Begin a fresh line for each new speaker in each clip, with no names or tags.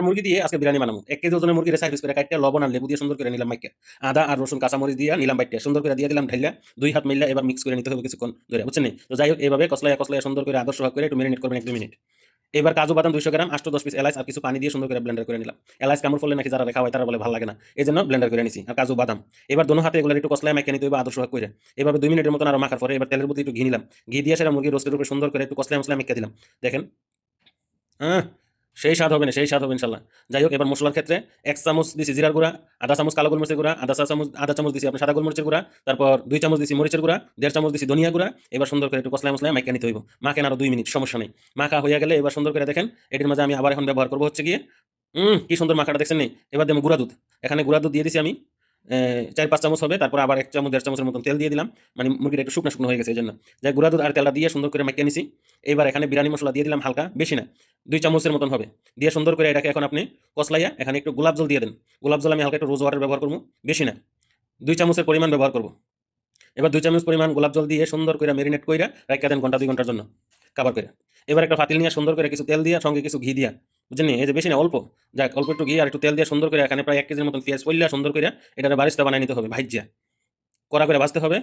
মুরগি দিয়ে, আজকে বিরিয়ানি বানাবো এক কেজি ওজনের মুরগির সাইজ করে কাটতে লবণ আর লেবু দিয়ে সুন্দর করে নিলাম মাইকে আদা আর রসুন কাঁচামরিচ দিয়ে, নিলাম বাইটে সুন্দর করে দিয়ে দিলাম, ঢাইলা। দুই হাত মিললে এবার মিক্স করে নিতে হবে কিছুক্ষণ ধরে বুঝছেন? তো যাই হোক এইভাবে কসলায় কসলায় সুন্দর করে আদর্শ ভাগ করে একটু মেরিনেট করবেন এক দুই মিনিট। এবার কাজু বাদাম দুইশো গ্রাম আষ্ট দশ পিস এলাচ আর কিছু পানি দিয়ে সুন্দর করে ব্লেন্ডার করে নিলাম এলাচ কামড় ফলে নাকি যারা রেখা হয় তারা বলে ভালো লাগে না। এই জন্য ব্লেন্ডার করে নিছি আর কাজু বাদাম। এবার দোনো হাতে এগুলো একটু কসলায় মাইকে নিতে হবে আদর্শ ভাগ করে এভাবে দুই মিনিটের মতন আরও মাখার পরে এবার তেলের প্রতি একটু ঘি নিলাম। ঘি দিয়ে সেটা মুরগি রোস্টের উপরে সুন্দর করে একটু কসলায় মশলা মেখে দিলাম। দেখেন। হ্যাঁ সেই স্বাদ হবে না, সেই স্বাদ হবে ইনশাল্লাহ। যাই হোক, এবার মশলার ক্ষেত্রে এক চামচ দিছি জিরার গুঁড়া, আধা চামচ কালো গোলমরিচের গুঁড়া, আধা চামচ আধা চামচ দিছি আপনার সাদা গোলমরিচের গুঁড়া, তারপর দুই চামচ দিছি মরিচের গুঁড়া, দেড় চামচ দিছি ধনিয়া গুঁড়া, এবার সুন্দর করে একটু কসলায় মশলায় মাইকা নিতে হইব। মাখেন আরও দুই মিনিট, সমস্যা নেই। মাখা হয়ে গেলে এবার সুন্দর করে দেখেন, এটির মাঝে আমি আবার এখন ব্যবহার করব হচ্ছে গিয়ে কি সুন্দর মাখাটা দেখছেন নেই এবার দেবো গুঁড়া দুধ। এখানে গুঁড়া দুধ দিয়ে দিছি আমি। চার পাঁচ চামচ হবে, তারপর আবার এক চামচ, দেড় চামচের মতন তেল দিয়ে দিলাম। মানে মুরগিটা একটু শুকনো শুকনো হয়ে গেছে এই জন্য যাই গুঁড়া দুধ আর তেলটা দিয়ে সুন্দর করে মাখিয়ে নিছি। এবার এখানে বিরিয়ানি মশলা দিয়ে দিলাম হালকা, বেশি না, দুই চামচের মতন হবে। দিয়ে সুন্দর করে এটাকে এখন আপনি কসলাইয়া এখানে একটু গোলাপ জল দিয়ে দেন। গোলাপ জল আমি হালকা একটু রোজ ওয়াটার ব্যবহার করব, বেশি না, দুই চামচের পরিমাণ ব্যবহার করব। এবার দুই চামচ পরিমাণ গোলাপ জল দিয়ে সুন্দর করে মেরিনেট করে রাখা দেন ঘণ্টা দুই ঘণ্টার জন্য কাবার করে এবার একটা ফাতিল নিয়ে সুন্দর করে কিছু তেল দিয়া, সঙ্গে কিছু ঘি দিয়া। বুঝলেন এই যে বেশি না, অল্প। যাক, অল্প একটু ঘি আর একটু তেল দিয়ে সুন্দর করে এখানে প্রায় এক কেজির মতন পেঁয়াজ পড়লে সুন্দর করে এটা বারিস্তা বানিয়ে নিতে হবে, ভাইজিয়া। করা করে ভাজতে হবে।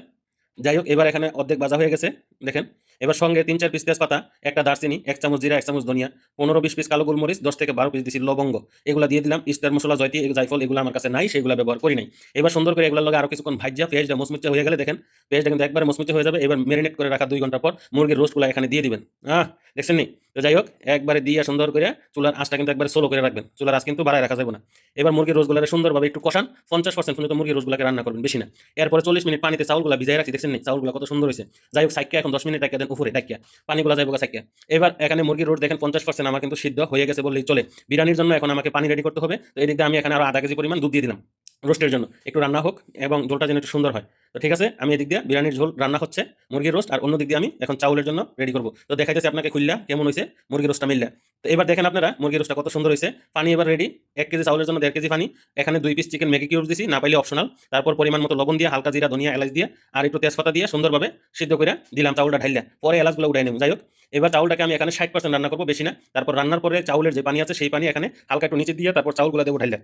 যাই হোক, এবার এখানে অর্ধেক বাজা হয়ে গেছে, দেখেন। এবার সঙ্গে তিন চার পিস তেজপাতা, একটা দারচিনি, এক চামচ জিরা, এক চামচ ধনিয়া, পনেরো বিশ পিস কালো গোলমরিচ, দশ থেকে বারো পিস দিছি লবঙ্গ। এগুলো দিয়ে দিলাম স্টার মশলা জয়তি জাইফল এগুলো আমার কাছে নাই, সেগুলো ব্যবহার করি নাই। এবার সুন্দর করে এগুলোর লগে আরও কিছুক্ষণ ভাজ্যা পেঁয়াজটা মুচমুচে হয়ে গেলে দেখেন, পেঁয়াজটা কিন্তু একবারে মুচমুচে হয়ে যাবে। এবার মেরিনেট করে রাখা দুই ঘণ্টা পর মুরগির রোস্টগুলো এখানে দিয়ে দিবেন। আহ, দেখছেন নি? তো যাই হোক, একবারে দিয়ে সুন্দর করে চুলার আঁচটা কিন্তু একবারে সোলো করে রাখবেন। চুলার আঁচ কিন্তু বাড়ায় রাখা যাবে না। এবার মুরগির রোজগুলারে সুন্দরভাবে একটু কষান, পঞ্চাশ পার্সেন্ট পর্যন্ত মুরগির রোজগুলোকে রান্না করবেন, বেশি না। এরপরে চল্লিশ মিনিট পানিতে চাউলগুলো ভিজাই রাখছি দেখছেন নি? চাউলগুলো কত সুন্দর হয়েছে। যাই হোক সাইকিয়া এখন দশ মিনিট দেন। উপরে রাখিয়া পানিগুলো যাইব সাইকিয়া এবার এখানে মুরগির রোড দেখেন পঞ্চাশ পার্সেন্ট আমার কিন্তু সিদ্ধ হয়ে গেছে বললেই চলে। বিরিয়ানির জন্য এখন আমাকে পানি রেডি করতে হবে। তো এই দিক আমি এখানে আরও আধা কেজি পরিমাণ দুধ দিয়ে দিলাম। রোস্টের জন্য। একটু রান্না হোক এবং ঝোলটা যেন একটু সুন্দর হয়। তো ঠিক আছে, আমি এদিক দিয়ে বিরিয়ানির ঝোল রান্না হচ্ছে, মুরগির রোস্ট, আর অন্য দিক দিয়ে আমি এখন চাউলের জন্য রেডি করব। তো দেখাইতেছি আপনাকে খুললা, কেমন হয়েছে মুরগির রোস্টটা মিললে। তো এবার দেখেন আপনারা, মুরগির রোস্টটা কত সুন্দর হয়েছে পানি এবার রেডি এক কেজি চাউলের জন্য দেড় কেজি পানি। এখানে দুই পিস চিকেন ম্যাগি কিউব দিছি, না পাইলে অপশনাল তারপর পরিমাণ মতো লবণ দিয়ে হালকা জিরা, ধনিয়া, এলাচ দিয়ে, আর একটু তেজপাতা দিয়ে সুন্দরভাবে সিদ্ধ করে দিলাম চাউলটা ঢাইলা। পরে এলাচগুলো উঠাই নেব। যাই হোক, এবার চাউলটাকে আমি এখানে ষাট পার্সেন্ট রান্না করব, বেশি না। তারপর রান্নার পরে চাউলের যে পানি আছে, সেই পানি এখানে হালকা একটু নিচে দিয়ে তারপর চাউলগুলো দেবো ঢাইলা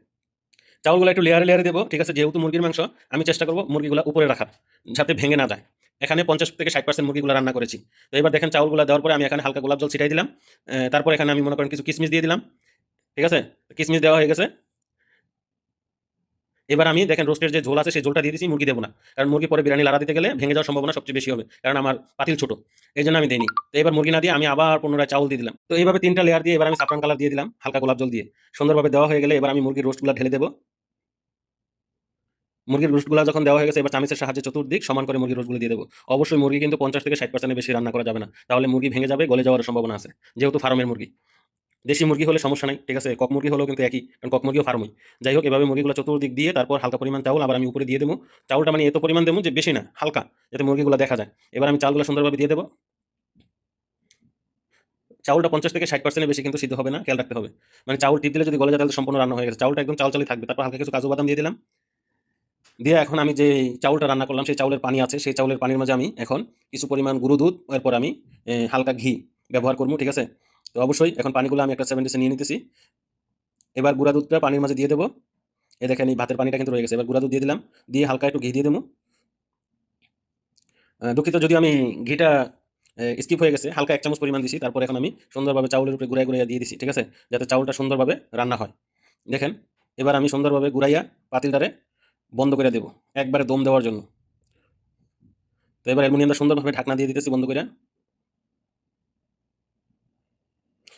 চাউলগুলো একটু লেয়ারে লেয়ারে দেবো, ঠিক আছে? যেহেতু মুরগির মাংস, আমি চেষ্টা করব মুরগিগুলো উপরে রাখার, যাতে ভেঙে না যায়। এখানে পঞ্চাশ থেকে ষাট পার্সেন্ট মুরগিগুলো রান্না করেছি। তো এবার দেখেন চাউলগুলো দেওয়ার পরে আমি এখানে হালকা গোলাপ জল ছিটাই দিলাম। তারপর এখানে আমি মনে করেন কিছু কিশমিশ দিয়ে দিলাম। ঠিক আছে? কিশমিশ দেওয়া হয়ে গেছে। এবার আমি দেখেন রোস্টের যে ঝোল আছে, সেই ঝোলটা দিয়ে দিচ্ছি মুরগি দেবো না। কারণ মুরগি পরে বিরিয়ানি লাড়া দিতে গেলে ভেঙে যাওয়ার সম্ভাবনা সবচেয়ে বেশি হবে। কারণ আমার পাতিল ছোট এই জন্য আমি দিইনি। তো এবার মুরগি না দিয়ে আমি আবার পুনরায় চাউল দিয়ে দিলাম। তো এইভাবে তিনটা লেয়ার দিয়ে এবার আমি সাফরান কালার দিয়ে দিলাম, হালকা গোলাপ জল দিয়ে। সুন্দরভাবে দেওয়া হয়ে গেলে এবার আমি মুরগির রোস্টগুলো ঢেলে দেবো। মুরগির রোস্টগুলো যখন দেওয়া হয়ে গেছে, এবার চামিচের সাহায্যে চতুর্দিক সমান করে মুরগির রোস্টগুলো দিয়ে দেবো। অবশ্যই মুরগি কিন্তু পঞ্চাশ থেকে ষাট পার্সেন্টের বেশি রান্না করা যাবে না। তাহলে মুরগি ভেঙে যাবে, গলে যাওয়ার সম্ভাবনা আছে। যেহেতু ফার্মের মুরগি। দেশি মুরগি হলে সমস্যা নাই, ঠিক আছে? কক মুরগি হলেও কিন্তু একই, কারণ কক মুরগিও ফার্মই। যাই হোক, এভাবে মুরগিগুলো চতুর্দিক দিয়ে তারপর হালকা পরিমাণ চাউল, আবার আমি উপরে দিয়ে দেবো। চাউলটা মানে এত পরিমাণ দেবো যে বেশি না, হালকা, যাতে মুরগিগুলো দেখা যায়। এবার আমি চাউলগুলো সুন্দরভাবে দিয়ে দেবো। চাউলটা পঞ্চাশ থেকে ষাট পার্সেন্টের বেশি কিন্তু সিদ্ধ হবে না, খেয়াল রাখতে হবে। মানে চাউল টিপ দিলে যদি গলে যায়, তাহলে সম্পূর্ণ রান্না হয়ে গেছে। চাউলটা একদম চাল চালি থাকবে। তারপর হালকা কিছু কাজু বাদাম দিয়ে দিলাম। দিয়ে এখন আমি যে চাউলটা রান্না করলাম, সেই চাউলের পানি আছে। সেই চাউলের পানির মাঝে আমি এখন কিছু পরিমাণ গুঁড়ো দুধ, এরপর আমি হালকা ঘি ব্যবহার করব, ঠিক আছে? তো অবশ্যই এখন পানিগুলো আমি একটা সেভেন ডিসে নিয়ে নিতেছি। এবার গুঁড়া দুধটা পানির মাঝে দিয়ে দেবো। এ, দেখেন এই ভাতের পানিটা কিন্তু রয়ে গেছে। এবার গুঁড়া দুধ দিয়ে দিলাম। দিয়ে হালকা একটু ঘি দিয়ে দেবো। দুঃখিত যদি আমি ঘিটা স্কিপ হয়ে গেছে। হালকা এক চামচ পরিমাণ দিছি। তারপর এখন আমি সুন্দরভাবে চাউলের উপরে গুঁড়াই গুঁড়াইয়া দিয়ে দিছি, ঠিক আছে? যাতে চাউলটা সুন্দরভাবে রান্না হয়। দেখেন, এবার আমি সুন্দরভাবে গুঁড়াইয়া পাতিলটারে বন্ধ করে দেবো, একবারে দম দেওয়ার জন্য। তো এবার অ্যালুমিনিয়ামটা সুন্দরভাবে ঢাকনা দিয়ে দিতেছি বন্ধ করে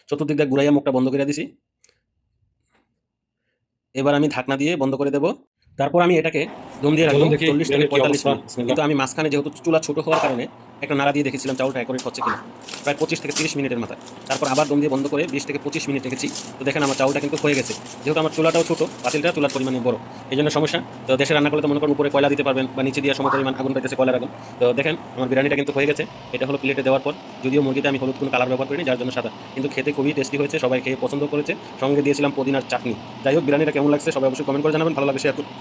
চতুর্দিক দিয়ে গুড়াইয়া মুখটা বন্ধ করে দিছি। এবার আমি ঢাকনা দিয়ে বন্ধ করে দেবো। তারপর আমি এটাকে দম দিয়ে
দেখি
চল্লিশ থেকে পঁয়তাল্লিশ মিনিট। কিন্তু আমি মাঝখানে যেহেতু চুলা ছোট হওয়ার কারণে একটা নাড়া দিয়ে দেখেছিলাম চাউলটা একরে হচ্ছে কিনা। প্রায় পঁচিশ থেকে তিরিশ মিনিটের মাথায়। তারপর আবার দম দিয়ে বন্ধ করে বিশ থেকে পঁচিশ মিনিট রেখেছি। তো দেখেন আমার চাউলটা কিন্তু হয়ে গেছে। যেহেতু আমার চুলাটাও ছোটো পাতিলটা চুলার পরিমাণে বড়। এই জন্য সমস্যা। তো দেশে রান্না করলে তো মনে করেন উপরে কয়লা দিতে পারবেন বা নিচে দিয়ে সম পরিমাণ আগুন পাইতেছে কয়লার আগুন। তো দেখেন আমার বিরিয়ানিটা কিন্তু হয়ে গেছে। এটা হলো প্লেটে দেওয়ার পর। যদিও মুরগিতে আমি হলুদ কোনো কালার ব্যবহার করিনি যার জন্য সাদা। কিন্তু খেতে খুবই টেস্টি হয়েছে সবাই খেয়ে পছন্দ করেছে। সঙ্গে দিয়েছিলাম পুদিনার চাটনি। যাই হোক বিরিয়ানিটা কেমন লাগছে সবাই অবশ্যই কমেন্ট করে জানাবেন। ভালো লাগে শেয়ার করুন।